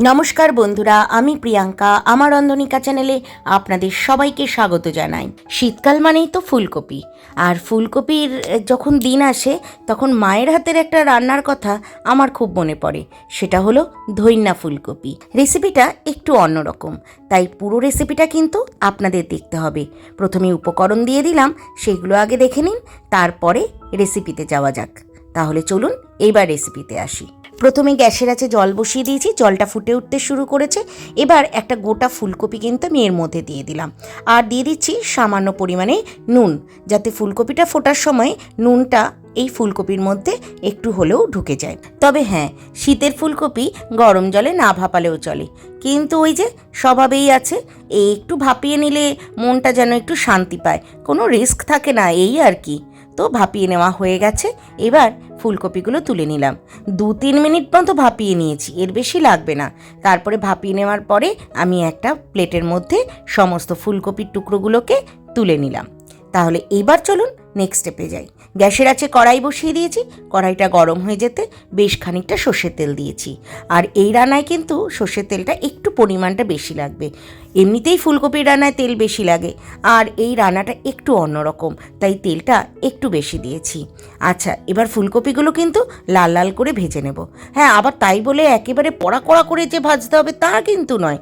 নমস্কার বন্ধুরা, আমি প্রিয়াঙ্কা। আমার অন্ধনিকা চ্যানেলে আপনাদের সবাইকে স্বাগত জানাই। শীতকাল মানেই তো ফুলকপি। আর ফুলকপির যখন দিন আসে, তখন মায়ের হাতের একটা রান্নার কথা আমার খুব মনে পড়ে। সেটা হলো ধৈন্যা ফুলকপি। রেসিপিটা একটু অন্যরকম তাই পুরো রেসিপিটা কিন্তু আপনাদের দেখতে হবে। প্রথমে উপকরণ দিয়ে দিলাম, সেগুলো আগে দেখে নিন, তারপরে রেসিপিতে যাওয়া যাক। তাহলে চলুন এইবার রেসিপিতে আসি। প্রথমে গ্যাসের আছে জল বসিয়ে দিয়েছি, জলটা ফুটে উঠতে শুরু করেছে। এবার একটা গোটা ফুলকপি কিন্তু আমি এর মধ্যে দিয়ে দিলাম। আর দিয়ে দিচ্ছি সামান্য পরিমাণে নুন, যাতে ফুলকপিটা ফোটার সময় নুনটা এই ফুলকপির মধ্যে একটু হলেও ঢুকে যায়। তবে হ্যাঁ শীতের ফুলকপি গরম জলে না ভাপালেও চলে। কিন্তু ওই যে স্বভাবেই আছে, এই একটু ভাপিয়ে নিলে মনটা যেন একটু শান্তি পায়। কোনো রিস্ক থাকে না, এই আর কি। তো ভাপিয়ে নেওয়া হয়ে গেছে। এবার ফুলকপিগুলো তুলে নিলাম। দু তিন মিনিট মতো ভাপিয়ে নিয়েছি, এর বেশি লাগবে না। তারপরে ভাপিয়ে নেওয়ার পরে আমি একটা প্লেটের মধ্যে সমস্ত ফুলকপির টুকরোগুলোকে তুলে নিলাম। তাহলে এবার চলুন নেক্সট স্টেপে যাই। গ্যাসের আছে কড়াই বসিয়ে দিয়েছি। কড়াইটা গরম হয়ে যেতে বেশ খানিকটা সর্ষের তেল দিয়েছি। আর এই রান্নায় কিন্তু সর্ষের তেলটা একটু পরিমাণটা বেশি লাগবে। এমনিতেই ফুলকপির রান্নায় তেল বেশি লাগে, আর এই রান্নাটা একটু অন্যরকম, তাই তেলটা একটু বেশি দিয়েছি। আচ্ছা এবার ফুলকপিগুলো কিন্তু লাল লাল করে ভেজে নেব। হ্যাঁ আবার তাই বলে একেবারে পড়া কড়া করে যে ভাজতে হবে তা কিন্তু নয়।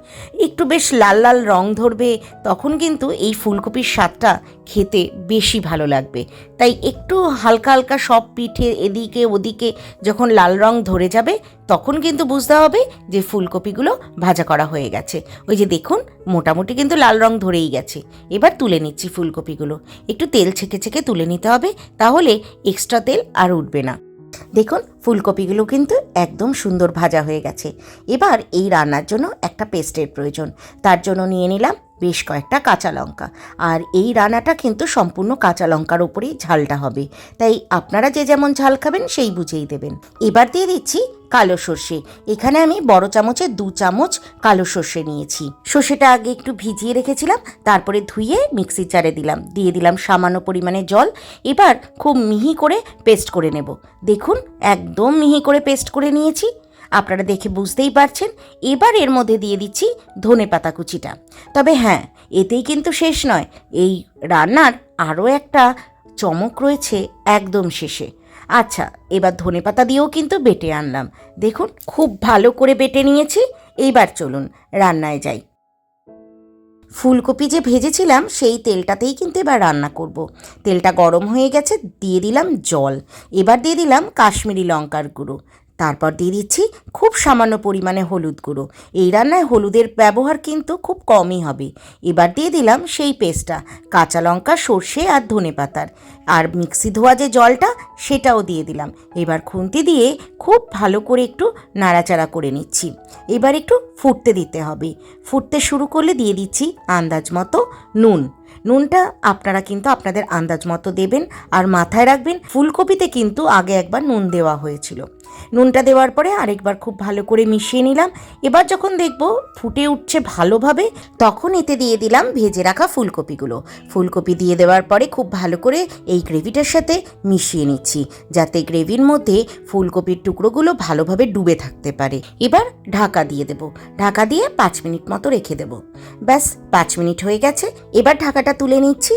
একটু বেশ লাল লাল রং ধরবে, তখন কিন্তু এই ফুলকপির স্বাদটা খেতে বেশি ভালো লাগবে। তাই একটু হালকা হালকা সব পিঠে এদিকে ওদিকে যখন লাল রং ধরে যাবে তখন কিন্তু বুঝতে হবে যে ফুলকপিগুলো ভাজা করা হয়ে গেছে। ওই যে দেখুন, মোটামুটি কিন্তু লাল রং ধরেই গেছে। এবার তুলে নিচ্ছি ফুলকপিগুলো। একটু তেল ছেঁকে ছেঁকে তুলে নিতে হবে, তাহলে এক্সট্রা তেল আর উঠবে না। দেখুন ফুলকপিগুলো কিন্তু একদম সুন্দর ভাজা হয়ে গেছে। এবার এই রান্নার জন্য একটা পেস্টের প্রয়োজন। তার জন্য নিয়ে নিলাম বেশ কয়েকটা কাঁচা লঙ্কা। আর এই রান্নাটা কিন্তু সম্পূর্ণ কাঁচা লঙ্কার উপরেই ঝালটা হবে। তাই আপনারা যে যেমন ঝাল খাবেন সেই বুঝেই দেবেন। এবার দিয়ে দিচ্ছি কালো সর্ষে। এখানে আমি বড় চামচে দু চামচ কালো সর্ষে নিয়েছি। সর্ষেটা আগে একটু ভিজিয়ে রেখেছিলাম, তারপরে ধুয়ে মিক্সির জারে দিলাম। দিয়ে দিলাম সামান্য পরিমাণে জল। এবার খুব মিহি করে পেস্ট করে নেব। দেখুন একদম মিহি করে পেস্ট করে নিয়েছি। আপনারা দেখে বুঝতেই পারছেন। এবার এর মধ্যে দিয়ে দিচ্ছি ধনে পাতা কুচিটা। তবে হ্যাঁ এতেই কিন্তু শেষ নয়। এই রান্নার আরও একটা চমক রয়েছে একদম শেষে। আচ্ছা এবার ধনে পাতা দিয়েও কিন্তু বেটে আনলাম। দেখুন, খুব ভালো করে বেটে নিয়েছি। এইবার চলুন রান্নায় যাই। ফুলকপি যে ভেজেছিলাম, সেই তেলটাতেই কিন্তু এবার রান্না করব। তেলটা গরম হয়ে গেছে, দিয়ে দিলাম জল এবার দিয়ে দিলাম কাশ্মীরি লঙ্কার গুঁড়ো তারপর দিয়ে দিচ্ছি খুব সামান্য পরিমাণে হলুদ গুঁড়ো। এই রান্নায় হলুদের ব্যবহার কিন্তু খুব কমই হবে। এবার দিয়ে দিলাম সেই পেস্টটা, কাঁচা লঙ্কা, সর্ষে আর ধনে পাতার। আর মিক্সি ধোয়া যে জলটা, সেটাও দিয়ে দিলাম। এবার খুন্তি দিয়ে খুব ভালো করে একটু নাড়াচাড়া করে নিচ্ছি। এবার একটু ফুটতে দিতে হবে। ফুটতে শুরু করলে দিয়ে দিচ্ছি আন্দাজ মতো নুন। নুনটা আপনারা কিন্তু আপনাদের আন্দাজ মতো দেবেন। আর মাথায় রাখবেন, ফুলকপিতে কিন্তু আগে একবার নুন দেওয়া হয়েছিল। নুনটা দেওয়ার পরে আরেকবার খুব ভালো করে মিশিয়ে নিলাম। এবার যখন দেখব ফুটে উঠছে ভালোভাবে, তখন এতে দিয়ে দিলাম ভেজে রাখা ফুলকপিগুলো। ফুলকপি দিয়ে দেওয়ার পরে খুব ভালো করে এই গ্রেভিটার সাথে মিশিয়ে নিচ্ছি, যাতে গ্রেভির মধ্যে ফুলকপির টুকরোগুলো ভালোভাবে ডুবে থাকতে পারে। এবার ঢাকা দিয়ে দেব। ঢাকা দিয়ে পাঁচ মিনিট মতো রেখে দেব। ব্যাস, পাঁচ মিনিট হয়ে গেছে। এবার ঢাকাটা তুলে নিচ্ছি।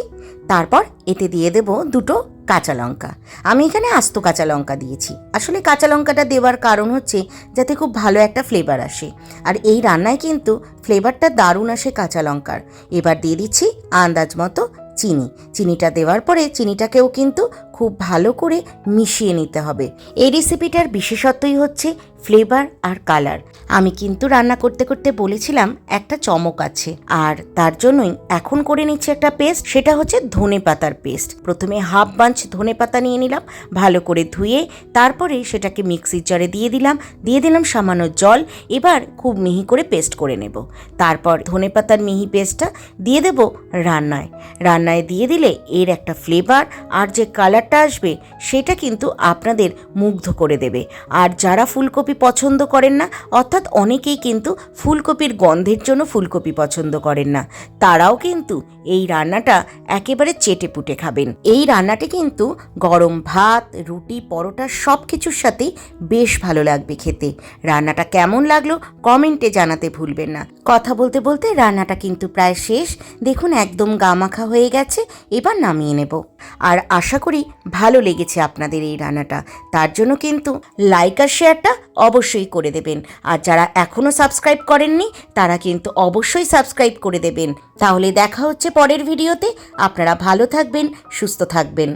তারপর এতে দিয়ে দেব দুটো কাঁচা লঙ্কা। আমি এখানে আস্ত কাঁচা লঙ্কা দিয়েছি। আসলে কাঁচা লঙ্কাটা দেওয়ার কারণ হচ্ছে যাতে খুব ভালো একটা ফ্লেভার আসে। আর এই রান্নায় কিন্তু ফ্লেভারটা দারুণ আসে কাঁচা লঙ্কার। এবার দিয়ে দিচ্ছি আন্দাজ মতো চিনি। চিনিটা দেওয়ার পরে চিনিটাকেও কিন্তু খুব ভালো করে মিশিয়ে নিতে হবে। এই রেসিপিটার বিশেষত্বই হচ্ছে ফ্লেভার আর কালার। আমি কিন্তু রান্না করতে করতে বলেছিলাম, একটা চমক আছে। আর তার জন্যই এখন করে নিচ্ছি একটা পেস্ট, সেটা হচ্ছে ধনে পাতার পেস্ট। প্রথমে হাফ বাঞ্চ ধনে পাতা নিয়ে নিলাম, ভালো করে ধুয়ে তারপরে সেটাকে মিক্সির জারে দিয়ে দিলাম। দিয়ে দিলাম সামান্য জল, এবার খুব মিহি করে পেস্ট করে নেব। তারপর ধনে পাতার মিহি পেস্টটা দিয়ে দেব রান্নায়। রান্নায় দিয়ে দিলে এর একটা ফ্লেভার আর যে কালারটা আসবে, সেটা কিন্তু আপনাদের মুগ্ধ করে দেবে। আর যারা ফুলকপি ফুলকপি পছন্দ করেন না। অর্থাৎ অনেকেই কিন্তু ফুলকপির গন্ধের জন্য ফুলকপি পছন্দ করেন না। তারাও কিন্তু এই রান্নাটা একেবারে চেটে পুটে খাবেন। এই রান্নাটি কিন্তু গরম ভাত, রুটি, পরোটা সব কিছুর সাথেই বেশ ভালো লাগবে খেতে। রান্নাটা কেমন লাগল কমেন্টে জানাতে ভুলবেন না। কথা বলতে বলতে রান্নাটা কিন্তু প্রায় শেষ। দেখুন একদম গামাখা হয়ে গেছে, এবার নামিয়ে নেব। আর আশা করি ভালো লেগেছে আপনাদের এই রান্নাটা। তার জন্য কিন্তু লাইক আর শেয়ারটা অবশ্যই করে দেবেন। আর যারা এখনও সাবস্ক্রাইব করেননি, তারা কিন্তু অবশ্যই সাবস্ক্রাইব করে দেবেন। তাহলে দেখা হচ্ছে পরের ভিডিওতে। আপনারা ভালো থাকবেন, সুস্থ থাকবেন।